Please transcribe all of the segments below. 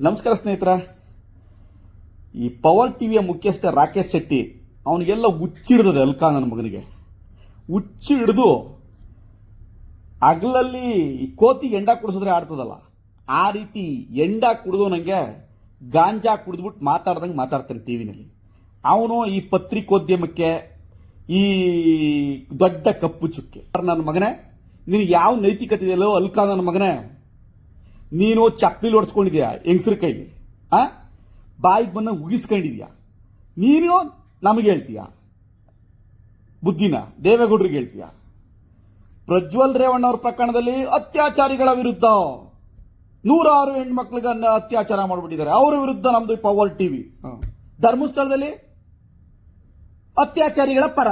ನಮಸ್ಕಾರ ಸ್ನೇಹಿತರ. ಈ ಪವರ್ ಟಿವಿಯ ಮುಖ್ಯಸ್ಥ ರಾಕೇಶ್ ಶೆಟ್ಟಿ, ಅವನಿಗೆಲ್ಲ ಹುಚ್ಚಿಡ್ದದೆ ಅಲ್ಕಾ ನನ್ನ ಮಗನಿಗೆ. ಹುಚ್ಚು ಹಿಡಿದು ಹಗಲಲ್ಲಿ ಈ ಕೋತಿ ಎಂಡ ಕುಡಿಸಿದ್ರೆ ಆಡ್ತದಲ್ಲ, ಆ ರೀತಿ ಎಂಡ ಕುಡಿದು ನನಗೆ ಗಾಂಜಾ ಕುಡಿದ್ಬಿಟ್ಟು ಮಾತಾಡ್ದಂಗೆ ಮಾತಾಡ್ತಾನೆ ಟಿ ವಿನಲ್ಲಿ ಅವನು ಈ ಪತ್ರಿಕೋದ್ಯಮಕ್ಕೆ, ಈ ದೊಡ್ಡ ಕಪ್ಪು ಚುಕ್ಕೆ ನನ್ನ ಮಗನೇ, ನಿನಗೆ ಯಾವ ನೈತಿಕತೆ ಇದೆಯಲ್ಲೋ ಅಲ್ಕಾ ನನ್ನ ಮಗನೇ ನೀನು ಚಪ್ಪಲಿ ಹೊಡ್ಸ್ಕೊಂಡಿದ್ಯಾ ಹೆಂಗಸ್ರ ಕೈಲಿ? ಆ? ಬಾಯಿಗೆ ಬಂದ ಉಗಿಸ್ಕೊಂಡಿದ್ಯಾ? ನೀನು ನಮಗೆ ಹೇಳ್ತೀಯ? ಬುದ್ಧಿನ, ದೇವೇಗೌಡರಿಗೆ ಹೇಳ್ತೀಯ? ಪ್ರಜ್ವಲ್ ರೇವಣ್ಣ ಅವ್ರ ಪ್ರಕರಣದಲ್ಲಿ ಅತ್ಯಾಚಾರಿಗಳ ವಿರುದ್ಧ ನೂರಾರು ಹೆಣ್ಮಕ್ಳಿಗೆ ಅತ್ಯಾಚಾರ ಮಾಡಿಬಿಟ್ಟಿದ್ದಾರೆ. ಅವರ ವಿರುದ್ಧ ನಮ್ದು ಪವರ್ ಟಿವಿ. ಧರ್ಮಸ್ಥಳದಲ್ಲಿ ಅತ್ಯಾಚಾರಿಗಳ ಪರ,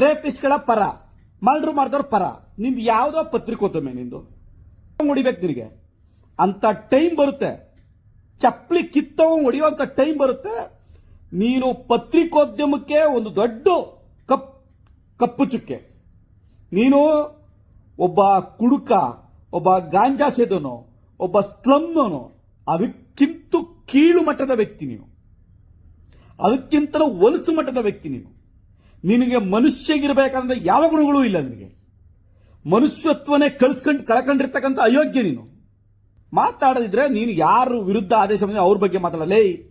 ರೇಪಿಸ್ಟ್ಗಳ ಪರ, ಮರ್ಡ್ರ್ ಮಾಡಿದವ್ರ ಪರ, ನಿಂದು ಯಾವುದೋ ಪತ್ರಿಕೋದ್ಯಮೆ ನಿಂದು. ಹೊಡಿಬೇಕು ನಿನಗೆ. ಅಂತ ಟೈಮ್ ಬರುತ್ತೆ. ಚಪ್ಪಲಿ ಕಿತ್ತವ ಹೊಡೆಯುವಂತ ಟೈಮ್ ಬರುತ್ತೆ. ನೀನು ಪತ್ರಿಕೋದ್ಯಮಕ್ಕೆ ಒಂದು ದೊಡ್ಡ ಕಪ್, ಕಪ್ಪು ಚುಕ್ಕೆ. ನೀನು ಒಬ್ಬ ಕುಡುಕ, ಒಬ್ಬ ಗಾಂಜಾ ಸೇದನು, ಒಬ್ಬ ಸ್ಲಮ್ನು ಅದಕ್ಕಿಂತ ಕೀಳು ಮಟ್ಟದ ವ್ಯಕ್ತಿ ನೀನು. ಅದಕ್ಕಿಂತಲೂ ಒಲಸು ಮಟ್ಟದ ವ್ಯಕ್ತಿ ನೀನು. ನಿನಗೆ ಮನುಷ್ಯಗಿರ್ಬೇಕಂದ್ರೆ ಯಾವ ಗುಣಗಳೂ ಇಲ್ಲ ನಿನಗೆ. ಮನುಷ್ಯತ್ವನೇ ಕಳ್ಸ್ಕೊಂಡು, ಕಳ್ಕೊಂಡಿರ್ತಕ್ಕಂಥ ಅಯೋಗ್ಯ ನೀನು. ಮಾತಾಡದಿದ್ರೆ ನೀನು ಯಾರು ವಿರುದ್ಧ ಆದೇಶ ಬಂದ್ರೆ ಅವ್ರ ಬಗ್ಗೆ ಮಾತಾಡಲೇ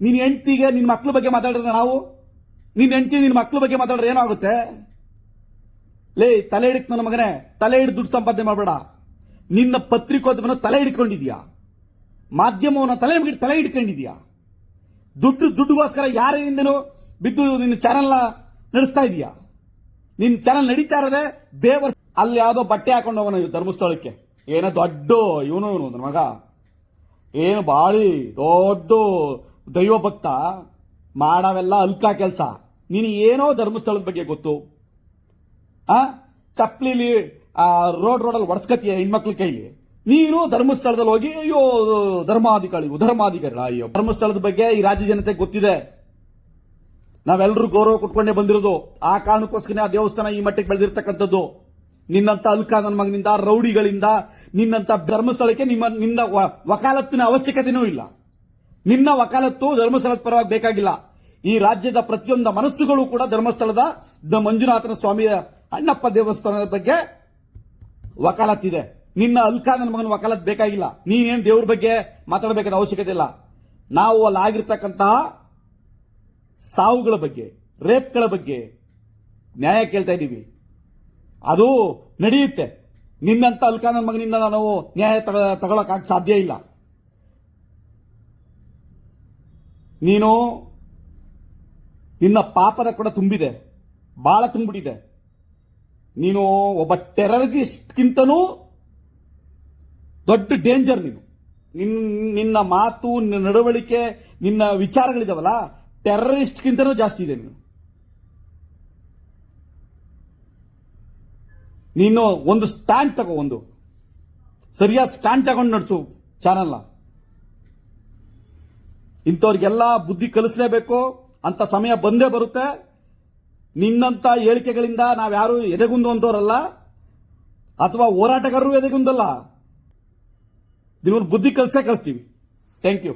ನಿನ್ನ ಹೆಂಡತಿಗೆ ನಿನ್ನ ಮಕ್ಳ ಬಗ್ಗೆ ಮಾತಾಡಿದ್ರೆ ನಾವು? ನಿನ್ನ ಹೆಂಡತಿ ನಿನ್ನ ಮಕ್ಳ ಬಗ್ಗೆ ಮಾತಾಡಿದ್ರೆ ಏನಾಗುತ್ತೆ? ಲೇ, ತಲೆ ಹಿಡಿಕ್ ನನ್ನ ಮಗನೇ, ತಲೆ ಹಿಡಿದು ದುಡ್ಡು ಸಂಪಾದನೆ ಮಾಡಬೇಡ. ನಿನ್ನ ಪತ್ರಿಕೋದ್ಯಮನ ತಲೆ ಹಿಡ್ಕೊಂಡಿದ್ಯಾ ಮಾಧ್ಯಮವನ್ನು ತಲೆ ತಲೆ ಹಿಡ್ಕೊಂಡಿದ್ಯಾ ದುಡ್ಡು ದುಡ್ಡುಗೋಸ್ಕರ ಯಾರಿಂದನೂ ಬಿದ್ದು ನಿನ್ನ ಚಾನೆಲ್ನ ನಡೆಸ್ತಾ ಇದೀಯಾ? ನಿನ್ನ ಚಾನೆಲ್ ನಡೀತಾ ಇರೋದೇ ಬೇವರ್ ಅಲ್ಲಿ ಯಾವುದೋ ಬಟ್ಟೆ ಹಾಕೊಂಡು ಹೋಗೋಣ ಧರ್ಮಸ್ಥಳಕ್ಕೆ. ಏನೋ ದೊಡ್ಡ, ಇವನು ಇವನು, ನನ್ನ ಮಗ. ಏನು ಬಾಳಿ, ದೊಡ್ಡ ದೈವ ಭಕ್ತ ಮಾಡವೆಲ್ಲ ಅಲ್ಕ ಕೆಲಸ. ನೀನು ಏನೋ ಧರ್ಮಸ್ಥಳದ ಬಗ್ಗೆ ಗೊತ್ತು. ಆ? ಚಪ್ಪಲಿಲಿ ಆ, ರೋಡ್ ರೋಡಲ್ಲಿ ಒಡಸ್ಕತಿಯ ಹೆಣ್ಮಕ್ಳ ಕೈಲಿ. ನೀನು ಧರ್ಮಸ್ಥಳದಲ್ಲಿ ಹೋಗಿ, ಅಯ್ಯೋ, ಧರ್ಮಾಧಿಕಾರಿ ಧರ್ಮಾಧಿಕಾರಿಗಳ ಅಯ್ಯೋ, ಧರ್ಮಸ್ಥಳದ ಬಗ್ಗೆ ಈ ರಾಜ್ಯ ಜನತೆ ಗೊತ್ತಿದೆ. ನಾವೆಲ್ಲರೂ ಗೌರವ ಕೊಟ್ಕೊಂಡೇ ಬಂದಿರೋದು. ಆ ಕಾರಣಕ್ಕೋಸ್ಕರ ಆ ದೇವಸ್ಥಾನ ಈ ಮಟ್ಟಕ್ಕೆ ಬೆಳೆದಿರ್ತಕ್ಕಂಥದ್ದು. ನಿನ್ನಂತ ಅಲ್ಕ ಮಗನಿಂದ, ರೌಡಿಗಳಿಂದ, ನಿನ್ನಂತ ಧರ್ಮಸ್ಥಳಕ್ಕೆ ನಿಮ್ಮ, ನಿನ್ನ ವಕಾಲತ್ತಿನ ಅವಶ್ಯಕತೆನೂ ಇಲ್ಲ. ನಿನ್ನ ವಕಾಲತ್ತು ಧರ್ಮಸ್ಥಳದ ಪರವಾಗಿ ಬೇಕಾಗಿಲ್ಲ. ಈ ರಾಜ್ಯದ ಪ್ರತಿಯೊಂದು ಮನಸ್ಸುಗಳು ಕೂಡ ಧರ್ಮಸ್ಥಳದ ಮಂಜುನಾಥನ ಸ್ವಾಮಿಯ ಅಣ್ಣಪ್ಪ ದೇವಸ್ಥಾನದ ಬಗ್ಗೆ ವಕಾಲತ್ತಿದೆ. ನಿನ್ನ ಅಲ್ಕ ನನ್ನ ಮಗನ ವಕಾಲತ್ ಬೇಕಾಗಿಲ್ಲ. ನೀನೇನು ದೇವ್ರ ಬಗ್ಗೆ ಮಾತಾಡಬೇಕಾದ ಅವಶ್ಯಕತೆ ಇಲ್ಲ. ನಾವು ಅಲ್ಲಿ ಆಗಿರ್ತಕ್ಕಂತಹ ಸಾವುಗಳ ಬಗ್ಗೆ, ರೇಪ್ಗಳ ಬಗ್ಗೆ ನ್ಯಾಯ ಕೇಳ್ತಾ ಇದ್ದೀವಿ. ಅದು ನಡೆಯುತ್ತೆ. ನಿನ್ನಂತ ಅಲ್ಕ ನನ್ನ ಮಗನಿಂದ ನಾವು ನ್ಯಾಯ ತಗ ಸಾಧ್ಯ ಇಲ್ಲ. ನೀನು ನಿನ್ನ ಪಾಪದ ಕೂಡ ತುಂಬಿದೆ. ಬಹಳ ತುಂಬಿಟ್ಟಿದೆ ನೀನು ಒಬ್ಬ ಟೆರರಿಸ್ಟ್ಗಿಂತನೂ ದೊಡ್ಡ ಡೇಂಜರ್ ನೀನು. ನಿನ್, ನಿನ್ನ ಮಾತು, ನಿನ್ನ ನಡವಳಿಕೆ, ನಿನ್ನ ವಿಚಾರಗಳಿದಾವಲ್ಲ, ಟೆರರಿಸ್ಟ್ಗಿಂತನೂ ಜಾಸ್ತಿ ಇದೆ ನೀನು. ನೀನು ಒಂದು ಸ್ಟ್ಯಾಂಡ್ ತಗೋ ಒಂದು. ಸರಿಯಾದ ಸ್ಟ್ಯಾಂಡ್ ತಗೊಂಡು ನಡೆಸು ಚಾನಲ್ನ. ಇಂಥವ್ರಿಗೆಲ್ಲ ಬುದ್ಧಿ ಕಲಿಸ್ಲೇಬೇಕು, ಅಂತ ಸಮಯ ಬಂದೇ ಬರುತ್ತೆ. ನಿನ್ನಂತ ಹೇಳಿಕೆಗಳಿಂದ ನಾವ್ಯಾರು ಎದೆಗುಂದು ಅಂತವ್ರಲ್ಲ, ಅಥವಾ ಹೋರಾಟಗಾರರು ಎದೆಗುಂದಲ್ಲ. ನಿಮ್ಮನ್ನು ಬುದ್ಧಿ ಕಲಿಸೇ ಕಲಿಸ್ತೀವಿ. Thank you